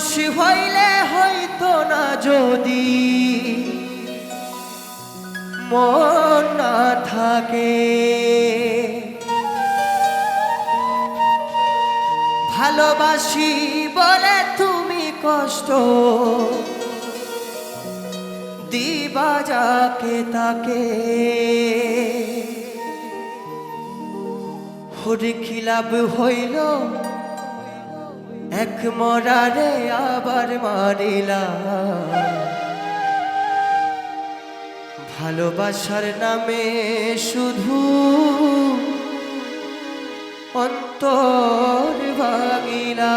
মানুষ হইলে হইতো না যদি মন না থাকে। ভালোবাসি বলে তুমি কষ্ট, দিবা যাকে তাকে। হরে খিলাপ হইল এক মরারে আবার মারিলা। ভালোবাসার নামে শুধু অন্তর ভাঙিলা।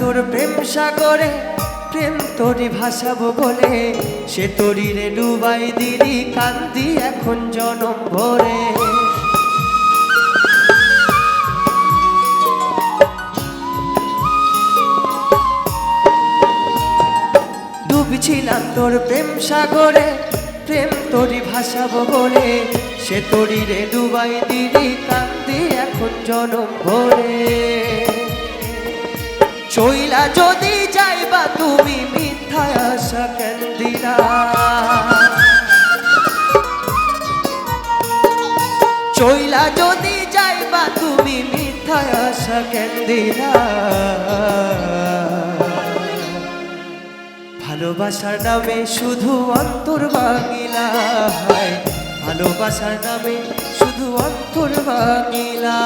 তোর প্রেম সাগরে, প্রেম তোরে ভাসাবো বলে। সে তোরি রে ডুবাই দিলি, কান্দি এখন জনম ভরে। ডুবছিলাম তোর প্রেম সাগরে, প্রেম তোরি ভাসাবো বলে। সে তোরি রে ডুবাই দিলি, কান্দি এখন জনম ভরে। চইলা যদি যাইবা, তুমি মিথ্যায় আশা কেন দিলা? চইলা যদি যাইবা, তুমি মিথ্যায় আশা কেন ভালোবাসার নামে শুধু অন্তর ভাঙিলা ভালোবাসার নামে শুধু অন্তর ভাঙিলা।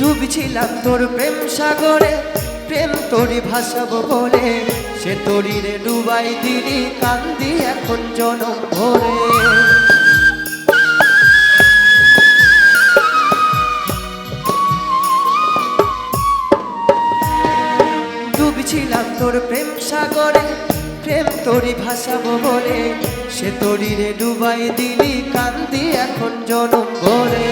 ডুবছিলাম তোর প্রেম সাগরে, প্রেম তোরি ভাসাবো বলে। সে তোরি রে ডুবাই দিলি, কান্দি এখন জনম ভরে। ডুবছিলাম তোর প্রেম সাগরে, প্রেম তোরি ভাসাবো বলে। সে তোরি রে ডুবাই দিলি, কান্দি এখন জনম ভরে।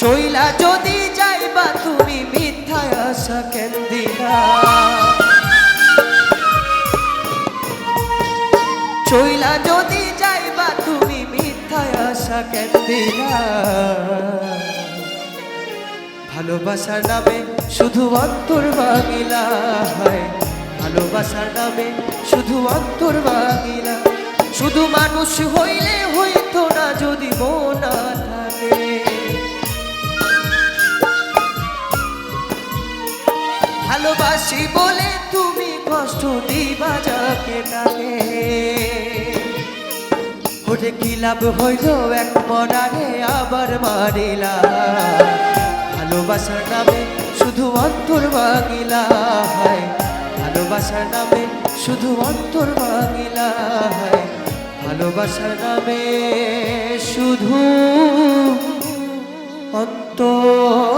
চইলা যদি যাইবা, তুমি মিথ্যায় আশা কেন দিলা চইলা যদি যাইবা, তুমি মিথ্যায় আশা কেন দিলা ভালোবাসার নামে শুধু অন্তর ভাঙিলা হয়। ভালোবাসার নামে শুধু অন্তর বাগিলা শুধু মানুষ হইলে হইতো না, যদি মন থাকে। ভালোবাসি বলে তুমি কষ্ট দিবা যাকে তাকে ওরে কি লাভ হইল এক মনারে আবার মারিলা? ভালোবাসার নামে শুধু অন্তর ভাঙিলা হয়। ভালোবাসার নামে শুধু অন্তর ভাঙিলা হয়। ভালোবাসার নামে শুধু অন্তর